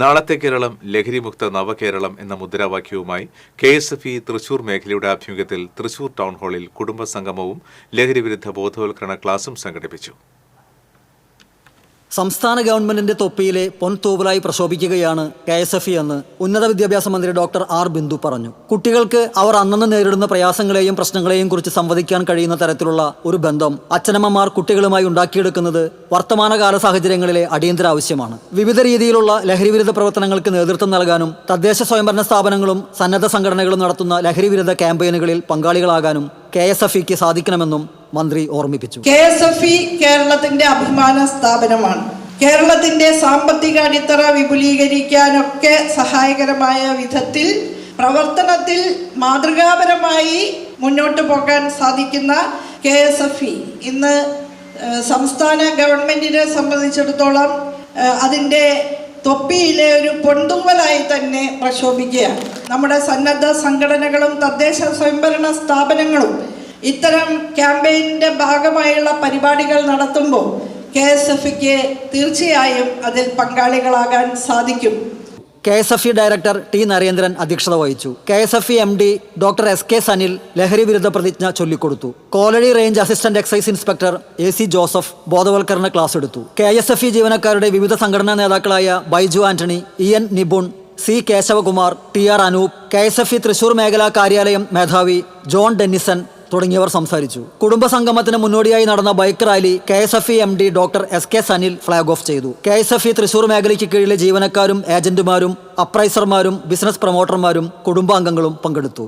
നാളത്തെ കേരളം ലഹരിമുക്ത നവകേരളം എന്ന മുദ്രാവാക്യവുമായി K S F E Thrissur മേഖലയുടെ ആഭിമുഖ്യത്തിൽ തൃശൂർ ടൗൺ ഹാളിൽ കുടുംബസംഗമവും ലഹരിവിരുദ്ധ ബോധവൽക്കരണ ക്ലാസും സംഘടിപ്പിച്ചു. സംസ്ഥാന ഗവൺമെന്റിന്റെ തൊപ്പിയിലെ പൊൻതൂവലായി പ്രശോഭിക്കുകയാണ് കെ എസ് എഫ് ഇ എന്ന് ഉന്നത വിദ്യാഭ്യാസ മന്ത്രി ഡോക്ടർ ആർ ബിന്ദു പറഞ്ഞു. കുട്ടികൾക്ക് അവർ അന്നന്ന് നേരിടുന്ന പ്രയാസങ്ങളെയും പ്രശ്നങ്ങളെയും കുറിച്ച് സംവദിക്കാൻ കഴിയുന്ന തരത്തിലുള്ള ഒരു ബന്ധം അച്ഛനമ്മമാർ കുട്ടികളുമായി ഉണ്ടാക്കിയെടുക്കുന്നത് വർത്തമാനകാല സാഹചര്യങ്ങളിലെ അടിയന്തര ആവശ്യമാണ്. വിവിധ രീതിയിലുള്ള ലഹരിവിരുദ്ധ പ്രവർത്തനങ്ങൾക്ക് നേതൃത്വം നൽകാനും തദ്ദേശ സ്വയംഭരണ സ്ഥാപനങ്ങളും സന്നദ്ധ സംഘടനകളും നടത്തുന്ന ലഹരിവിരുദ്ധ ക്യാമ്പയിനുകളിൽ പങ്കാളികളാകാനും കെ എസ് എഫ് ഇക്ക് സാധിക്കണമെന്നും മന്ത്രി ഓർമ്മിപ്പിച്ചു. കെ എസ് എഫ് ഇ കേരളത്തിന്റെ അഭിമാന സ്ഥാപനമാണ്. കേരളത്തിന്റെ സാമ്പത്തിക അടിത്തറ വിപുലീകരിക്കാനൊക്കെ സഹായകരമായ വിധത്തിൽ പ്രവർത്തനത്തിൽ മാതൃകാപരമായി മുന്നോട്ട് പോകാൻ സാധിക്കുന്ന കെ എസ് എഫ് ഇ ഇന്ന് സംസ്ഥാന ഗവൺമെന്റിനെ സംബന്ധിച്ചിടത്തോളം അതിന്റെ തൊപ്പിയിലെ ഒരു പൊന്തൂവലായി തന്നെ പ്രക്ഷോഭിക്കുകയാണ് നമ്മുടെ സന്നദ്ധ സംഘടനകളും തദ്ദേശ സ്വയംഭരണ സ്ഥാപനങ്ങളും ഇത്തരം ക്യാമ്പയിന്റെ ഭാഗമായുള്ള പരിപാടികൾ നടത്തുമ്പോൾ കെ എസ് എഫിക്ക് തീർച്ചയായും അതിൽ പങ്കാളികളാകാൻ സാധിക്കും. K S F E director T Narendran അധ്യക്ഷത വഹിച്ചു. K S F E M D doctor S K Sanil ലഹരി വിരുദ്ധ പ്രതിജ്ഞ ചൊല്ലിക്കൊടുത്തു. Kolazhy range assistant excise inspector A C Joseph ബോധവൽക്കരണ ക്ലാസ് എടുത്തു. കെ എസ് എഫ് ഇ ജീവനക്കാരുടെ വിവിധ സംഘടനാ നേതാക്കളായ Baiju Antony E N Nibun C Keshavakumar T R Anoop K S F E Thrissur മേഖലാ കാര്യാലയം മേധാവി ജോൺ ഡെന്നിസൺ തുടങ്ങിയവർ സംസാരിച്ചു. കുടുംബ സംഗമത്തിന് മുന്നോടിയായി നടന്ന bike rally K S F E M D doctor S K Sanil flag off ചെയ്തു. K S F E Thrissur മേഖലയ്ക്ക് കീഴിലെ ജീവനക്കാരും ഏജന്റുമാരും അപ്രൈസർമാരും ബിസിനസ് പ്രൊമോട്ടർമാരും കുടുംബാംഗങ്ങളും പങ്കെടുത്തു.